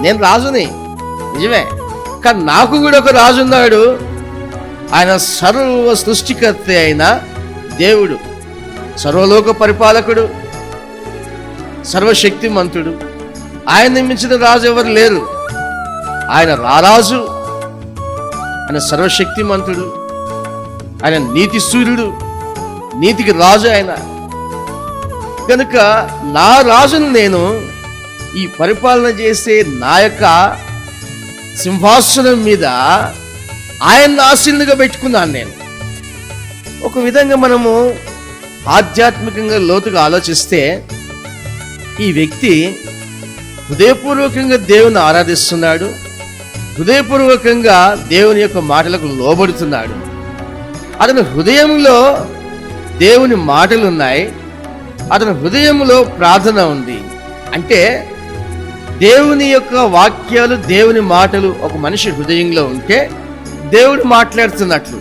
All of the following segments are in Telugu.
నేను రాజుని. నిజమే. కానీ నాకు కూడా ఒక రాజు ఉన్నాడు. ఆయన సర్వ సృష్టికర్త అయిన దేవుడు. సర్వలోక పరిపాలకుడు. సర్వశక్తిమంతుడు. ఆయన మించిన రాజు ఎవరు లేరు. ఆయన రారాజు. ఆయన సర్వశక్తిమంతుడు. ఆయన నీతి సూర్యుడు. నీతికి రాజు ఆయన. కనుక నా రాజును నేను ఈ పరిపాలన చేసే నా యొక్క సింహాసనం మీద ఆయన ఆశీనుగా పెట్టుకున్నాను నేను. ఒక విధంగా మనము ఆధ్యాత్మికంగా లోతుగా ఆలోచిస్తే ఈ వ్యక్తి హృదయపూర్వకంగా దేవుని ఆరాధిస్తున్నాడు హృదయపూర్వకంగా దేవుని యొక్క మాటలకు లోబడుతున్నాడు. అతని హృదయంలో దేవుని మాటలు ఉన్నాయి అతని హృదయంలో ప్రార్థన ఉంది. అంటే దేవుని యొక్క వాక్యాలు దేవుని మాటలు ఒక మనిషి హృదయంలో ఉంటే దేవుడు మాట్లాడుతున్నట్లు.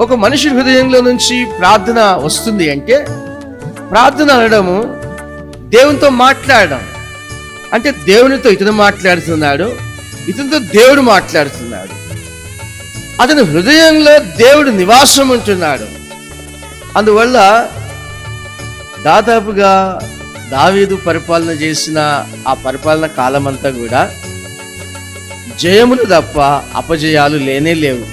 ఒక మనిషి హృదయంలో నుంచి ప్రార్థన వస్తుంది అంటే ప్రార్థన అనడము దేవునితో మాట్లాడడం. అంటే దేవునితో ఇతను మాట్లాడుతున్నాడు ఇతనితో దేవుడు మాట్లాడుతున్నాడు. అతని హృదయంలో దేవుడు నివాసం ఉంటున్నాడు. అందువల్ల దాదాపుగా దావీదు పరిపాలన చేసిన ఆ పరిపాలన కాలమంతా కూడా జయములు తప్ప అపజయాలు లేనే లేవు.